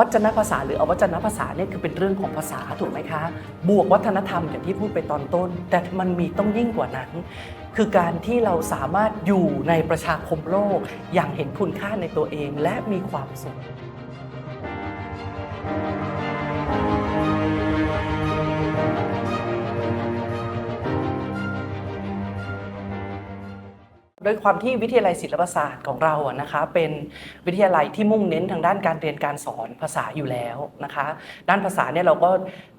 วัจนภาษาหรืออวัจนภาษาเนี่ยคือเป็นเรื่องของภาษาถูกไหมคะ บวกวัฒนธรรมอย่างที่พูดไปตอนต้น แต่มันมีต้องยิ่งกว่านั้น คือการที่เราสามารถอยู่ในประชาคมโลก อย่างเห็นคุณค่าในตัวเองและมีความสุข ด้วยความที่วิทยาลัยศิลปศาสตร์ของเราอะนะคะเป็นวิทยาลัยที่มุ่งเน้นทางด้านการเรียนการสอนภาษาอยู่แล้วนะคะด้านภาษาเนี่ยเราก็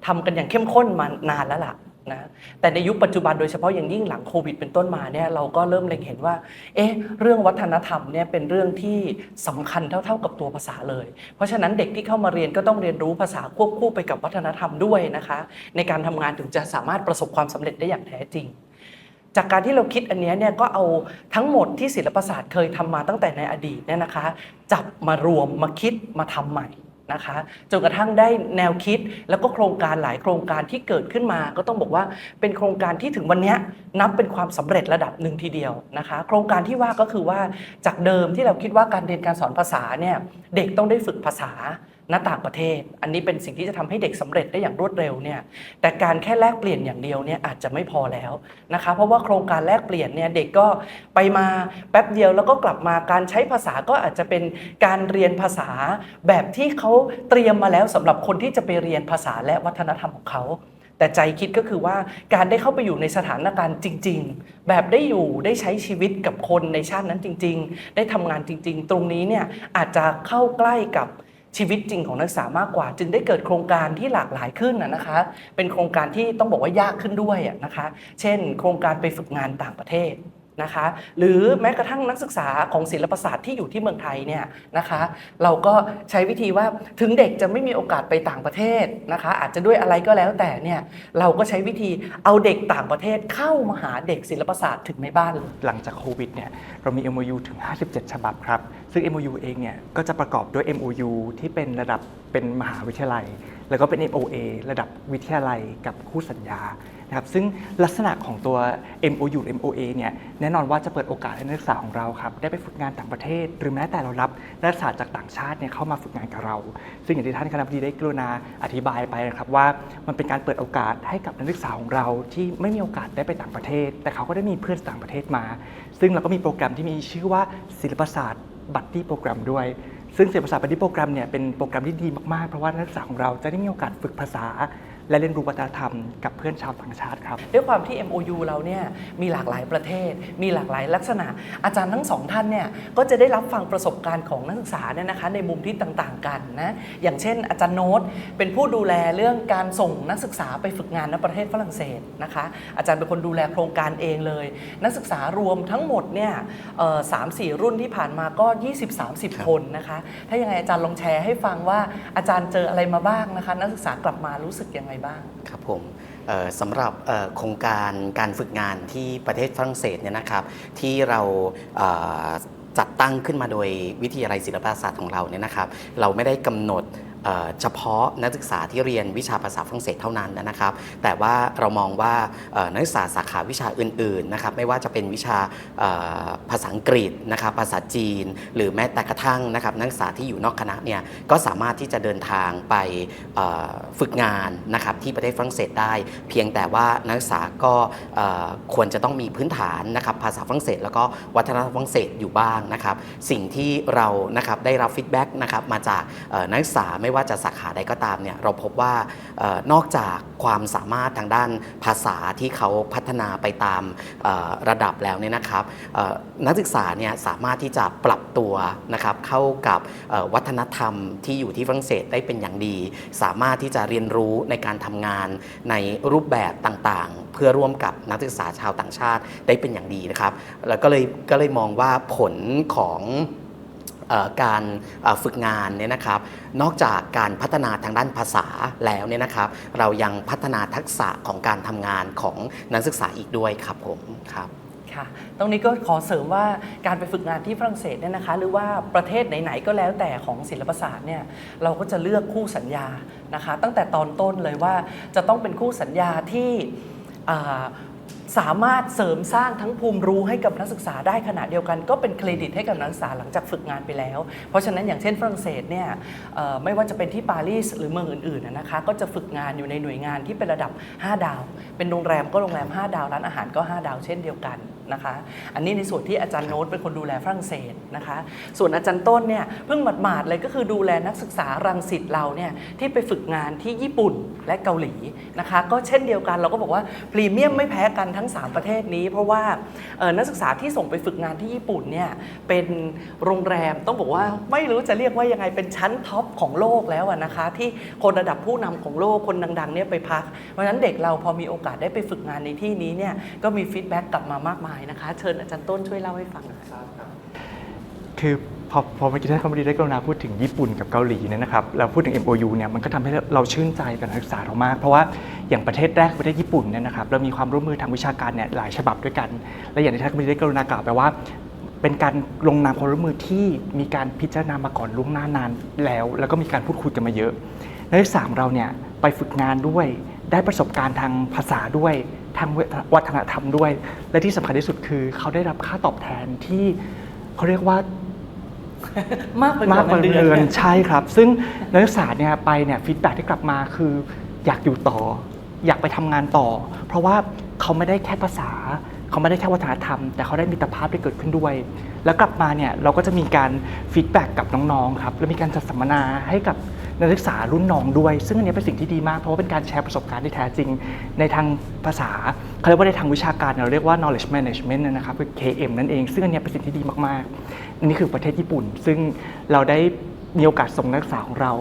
ทำกันอย่างเข้มข้นมานานแล้วล่ะนะแต่ในยุคปัจจุบันโดยเฉพาะอย่างยิ่งหลังโควิดเป็นต้นมาเนี่ยเราก็เริ่มเล็งเห็นว่าเอ๊ะเรื่องวัฒนธรรมเนี่ยเป็นเรื่องที่สำคัญเท่าๆกับตัวภาษาเลย เพราะฉะนั้นเด็กที่เข้ามาเรียนก็ต้องเรียนรู้ภาษาควบคู่ไปกับวัฒนธรรมด้วยนะคะในการทำงานถึงจะสามารถประสบความสำเร็จได้อย่างแท้จริง จากการที่เราคิดอันนี้เนี่ยก็เอาทั้งหมดที่ศิลปศาสตร์เคยทำมาตั้งแต่ในอดีตเนี่ยนะคะ จับมารวมมาคิดมาทำใหม่นะคะจนกระทั่งได้แนวคิดแล้วก็โครงการหลายโครงการที่เกิดขึ้นมา ก็ต้องบอกว่าเป็นโครงการที่ถึงวันนี้นับเป็นความสำเร็จระดับหนึ่งทีเดียวนะคะ โครงการที่ว่าก็คือว่าจากเดิมที่เราคิดว่าการเรียนการสอนภาษาเนี่ยเด็กต้องได้ฝึกภาษา ณต่างประเทศ อันนี้เป็นสิ่งที่จะทำให้เด็กสำเร็จได้อย่างรวดเร็วเนี่ยแต่การแค่แลกเปลี่ยนอย่างเดียวเนี่ยอาจจะไม่พอแล้วนะคะเพราะว่าโครงการแลกเปลี่ยนเนี่ยเด็กก็ไปมาแป๊บเดียวแล้วก็กลับมาการใช้ภาษาก็อาจจะเป็นการเรียนภาษาแบบที่เขาเตรียมมาแล้วสำหรับคนที่จะไปเรียนภาษาและวัฒนธรรมของเขาแต่ใจคิดก็คือว่าการได้เข้าไปอยู่ในสถานการณ์จริง ๆ แบบได้อยู่ได้ใช้ชีวิตกับคนในชาตินั้นจริง ๆ ได้ทำงานจริง ๆ ตรงนี้เนี่ยอาจจะเข้าใกล้กับ ชีวิตจริงของนักศึกษามากกว่า จึงได้เกิดโครงการที่หลากหลายขึ้นนะนะคะ เป็นโครงการที่ต้องบอกว่ายากขึ้นด้วยอะนะคะ เช่น โครงการไปฝึกงานต่างประเทศ นะคะหรือแม้กระทั่งนักศึกษาของศิลปศาสตร์ที่อยู่ที่เมืองไทยเนี่ยนะคะ เราก็ใช้วิธีว่าถึงเด็กจะไม่มีโอกาสไปต่างประเทศนะคะ อาจจะด้วยอะไรก็แล้วแต่เนี่ยเราก็ใช้วิธีเอาเด็กต่างประเทศเข้ามาหาเด็กศิลปศาสตร์ถึงในบ้านหลังจากโควิดเนี่ยเรามี MOU ถึง 57 ฉบับครับ ซึ่ง MOU เองเนี่ยก็จะประกอบด้วย MOU ที่เป็นระดับเป็นมหาวิทยาลัย แล้วก็เป็น MOA ระดับวิทยาลัยกับคู่สัญญานะครับซึ่งลักษณะของตัว MOU MOA เนี่ยแน่นอนว่าจะเปิดโอกาสให้นักศึกษาของเราครับได้ไปฝึกงานต่างประเทศ หรือแม้แต่เรารับนักศึกษาจากต่างชาติเนี่ยเข้ามาฝึกงานกับเรา ซึ่งอย่างที่ท่านคณะบดีได้กรุณาอธิบายไปนะครับว่ามันเป็นการเปิดโอกาสให้กับนักศึกษาของเราที่ไม่มีโอกาสได้ไปต่างประเทศ แต่เขาก็ได้มีเพื่อนต่างประเทศมา ซึ่งเราก็มีโปรแกรมที่มีชื่อว่าศิลปศาสตร์บัตตี้โปรแกรมด้วย ซึ่งเสียภาษาปฏิโปรแกรมเนี่ยเป็นโปรแกรมที่ดีมากๆ เพราะว่านักศึกษาของเราจะได้มีโอกาสฝึกภาษา และเรียนรู้วัฒนธรรมกับเพื่อนชาวต่างชาติครับ ด้วยความที่ MOU เราเนี่ยมีหลากหลายประเทศ มีหลากหลายลักษณะ อาจารย์ทั้งสองท่านเนี่ยก็จะได้รับฟังประสบการณ์ของนักศึกษาเนี่ยนะคะในมุมที่ต่างๆกันนะ อย่างเช่น อาจารย์โน้ตเป็นผู้ดูแลเรื่องการส่งนักศึกษาไปฝึกงานในประเทศฝรั่งเศสนะคะ อาจารย์เป็นคนดูแลโครงการเองเลย นักศึกษารวมทั้งหมดเนี่ยสามสี่รุ่นที่ผ่านมาก็ 20-30 คนนะคะ ถ้ายังไงอาจารย์ลองแชร์ให้ฟังว่าอาจารย์เจออะไรมาบ้างนะคะ นักศึกษากลับมารู้สึกยังไงบ้าง ครับผมสำหรับโครงการการฝึกงานที่ประเทศฝรั่งเศสเนี่ยนะครับที่เราเจัดตั้งขึ้นมาโดยวิทยาลัยศิลปศาสตร์ของเราเนี่ยนะครับ เราไม่ได้กำหนด เฉพาะนักศึกษาที่เรียนวิชาภาษาฝรั่งเศสเท่านั้นนะครับ แต่ว่าเรามองว่านักศึกษาสาขาวิชาอื่นๆนะครับไม่ว่าจะเป็นวิชาภาษาอังกฤษนะครับภาษาจีน หรือแม้แต่กระทั่งนะครับนักศึกษาที่อยู่นอกคณะเนี่ยก็สามารถที่จะเดินทางไปฝึกงานนะครับที่ประเทศฝรั่งเศสได้ เพียงแต่ว่านักศึกษาก็ควรจะต้องมีพื้นฐานนะครับภาษาฝรั่งเศส แล้วก็วัฒนธรรมฝรั่งเศสอยู่บ้างนะครับ สิ่งที่เรานะครับได้รับฟีดแบ็กนะครับมาจากนักศึกษาไม่ว่าจะสาขาใดก็ตามเนี่ยเราพบว่าออนอกจากความสามารถทางด้านภาษาที่เขาพัฒนาไปตามออระดับแล้วเนี่ยนะครับออนักศึกษาเนี่ยสามารถที่จะปรับตัวนะครับเข้ากับออวัฒนธรรมที่อยู่ที่ฝรั่งเศสได้เป็นอย่างดี สามารถที่จะเรียนรู้ในการทำงานในรูปแบบต่างๆ เพื่อร่วมกับนักศึกษาชาวต่างชาติได้เป็นอย่างดีนะครับแล้วก็เลยก็เลยมองว่าผลของ การฝึกงานเนี่ยนะครับ นอกจากการพัฒนาทางด้านภาษาแล้วเนี่ยนะครับ เรายังพัฒนาทักษะของการทำงานของนักศึกษาอีกด้วยครับผมครับค่ะตรงนี้ก็ขอเสริมว่าการไปฝึกงานที่ฝรั่งเศสเนี่ยนะคะ หรือว่าประเทศไหน ๆ ก็แล้วแต่ของศิลปศาสตร์เนี่ยเราก็จะเลือกคู่สัญญานะคะ ตั้งแต่ตอนต้นเลยว่าจะต้องเป็นคู่สัญญาที่ สามารถเสริมสร้างทั้งภูมิรู้ให้กับนักศึกษาได้ขณะเดียวกัน ก็เป็นเครดิตให้กับนักศึกษาหลังจากฝึกงานไปแล้ว เพราะฉะนั้นอย่างเช่นฝรั่งเศสเนี่ยไม่ว่าจะเป็นที่ปารีสหรือเมืองอื่นๆนะคะก็จะฝึกงานอยู่ในหน่วยงานที่เป็นระดับ 5 ดาว เป็นโรงแรมก็โรงแรม 5 ดาวร้านอาหารก็ 5 ดาวเช่นเดียวกัน นะคะ อันนี้ในส่วนที่อาจารย์โน้ตเป็นคนดูแลฝรั่งเศสนะคะ ส่วนอาจารย์ต้นเนี่ยเพิ่งหมาดๆเลยก็คือดูแลนักศึกษารังสิตเราเนี่ยที่ไปฝึกงานที่ญี่ปุ่นและเกาหลีนะคะ ก็เช่นเดียวกันเราก็บอกว่าพรีเมียมไม่แพ้กันทั้ง 3 ประเทศนี้ เพราะว่านักศึกษาที่ส่งไปฝึกงานที่ญี่ปุ่นเนี่ยเป็นโรงแรมต้องบอกว่าไม่รู้จะเรียกว่ายังไงเป็นชั้นท็อปของโลกแล้วนะคะ ที่คนระดับผู้นำของโลกคนดังๆเนี่ยไปพักเพราะฉะนั้นเด็กเราพอมีโอกาสได้ไปฝึกงานในที่นี้เนี่ยก็มีฟีดแบ็กกลับมามากมายนะคะ เชิญอาจารย์ต้นช่วยเล่าให้ฟังหน่อยคือพอพอเมื่อกี้ท่านคอมดีได้กรุณาพูดถึงญี่ปุ่นกับเกาหลีเนี่ยนะครับเราพูดถึง MOU เนี่ยมันก็ทำให้เราชื่นใจกับนักศึกษาเรามาก เพราะว่าอย่างประเทศแรกประเทศญี่ปุ่นเนี่ยนะครับเรามีความร่วมมือทางวิชาการเนี่ยหลายฉบับด้วยกัน และอย่างที่ท่านคอมดีได้กรุณากล่าวไปว่า เป็นการลงนามความร่วมมือที่มีการพิจารณามาก่อนล่วงหน้านานแล้ว แล้วก็มีการพูดคุยกันมาเยอะนักศึกษาเราเนี่ยไปฝึกงานด้วย ได้ประสบการณ์ทางภาษาด้วย ทางวัฒนธรรมด้วย และที่สำคัญที่สุดคือเขาได้รับค่าตอบแทนที่เขาเรียกว่ามากไปมากกว่าเงินเดืเดืออนนใช่ครับ ซึ่งนักศึกษาเนี่ยไปเนี่ยฟีดแบ็ที่กลับมาคืออยากอยู่ต่อ อยากไปทำงานต่อ เพราะว่าเขาไม่ได้แค่ภาษา เขาไม่ได้แค่วัฒนธรรม แต่เขาได้มิตรภาพที่เกิดขึ้นด้วย แล้วกลับมาเนี่ยเราก็จะมีการฟีดแบ็กกับน้องๆครับและมีการจัดสัมมนาให้กับ นักศึกษารุ่นน้องด้วย ซึ่งอันนี้เป็นสิ่งที่ดีมากเพราะว่าเป็นการแชร์ประสบการณ์ที่แท้จริง ในทางภาษาเขาเรียกว่าในทางวิชาการเราเรียกว่า knowledge management นะครับคือ KM นั่นเอง ซึ่งอันเนี้ยเป็นสิ่งที่ดีมากๆอันนี้คือประเทศญี่ปุ่น ซึ่งเราได้มีโอกาสส่งนักศึกษาของเรา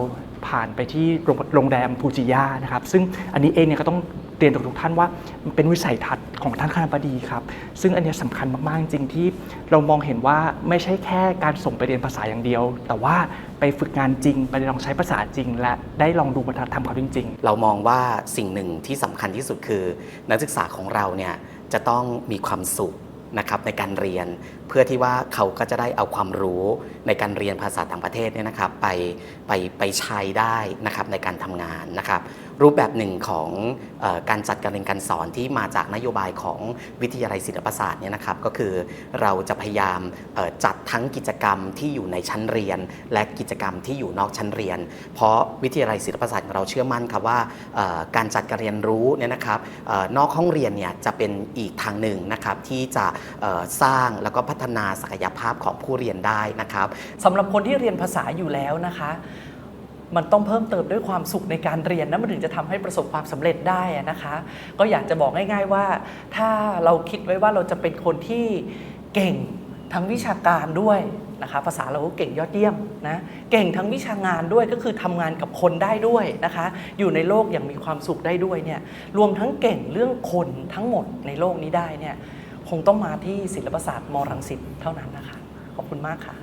ผ่านไปที่โรงโรงแรมฟูจิยานะครับซึ่งอันนี้เองเนี่ยก็ต้อง เรียนกับทุกท่านว่ามันเป็นวิสัยทัศน์ของท่านคณบดีครับ ซึ่งอันนี้ยสำคัญมากๆ จริงที่เรามองเห็นว่าไม่ใช่แค่การส่งไปเรียนภาษาอย่างเดียว แต่ว่าไปฝึกงานจริง ไปลองใช้ภาษาจริง และได้ลองดูวัฒนธรรมเขาจริง ๆ เรามองว่าสิ่งหนึ่งที่สำคัญที่สุดคือ นักศึกษาของเราเนี่ยจะต้องมีความสุขนะครับในการเรียน เพื่อที่ว่าเขาก็จะได้เอาความรู้ในการเรียนภาษาต่างประเทศเนี่ยนะครับไปไปไปใช้ได้นะครับในการทำงานนะครับรูปแบบหนึ่งของอการจัดการเรียนการสอนที่มาจากนโยบายของวิทยาลัยศิลปศาสตร์เนี่ยนะครับก็คือเราจะพยายามจัดทั้งกิจกรรมที่อยู่ในชั้นเรียน และกิจกรรมที่อยู่นอกชั้นเรียน เพราะวิทยาลัยศิลปศาสตร์เราเชื่อมั่นครับว่าการจัดการเรียนรู้เนี่ยนะครับอนอกห้องเรียนเนี่ยจะเป็นอีกทางหนึ่งนะครับที่จะสร้างแล้วก็พัฒนาศักยภาพของผู้เรียนได้นะครับสำหรับคนที่เรียนภาษาอยู่แล้วนะคะ มันต้องเพิ่มเติมด้วยความสุขในการเรียนนะมันถึงจะทำให้ประสบความสำเร็จได้นะคะ ก็อยากจะบอกง่าย ๆว่า ถ้าเราคิดไว้ว่าเราจะเป็นคนที่เก่งทั้งวิชาการด้วยนะคะภาษาเราก็เก่งยอดเยี่ยมนะเก่งทั้งวิชางานด้วยก็คือทำงานกับคนได้ด้วยนะคะ อยู่ในโลกอย่างมีความสุขได้ด้วยเนี่ยรวมทั้งเก่งเรื่องคนทั้งหมดในโลกนี้ได้เนี่ย คงต้องมาที่ศิลปศาสตร์มรังสิตเท่านั้นนะคะ ขอบคุณมากค่ะ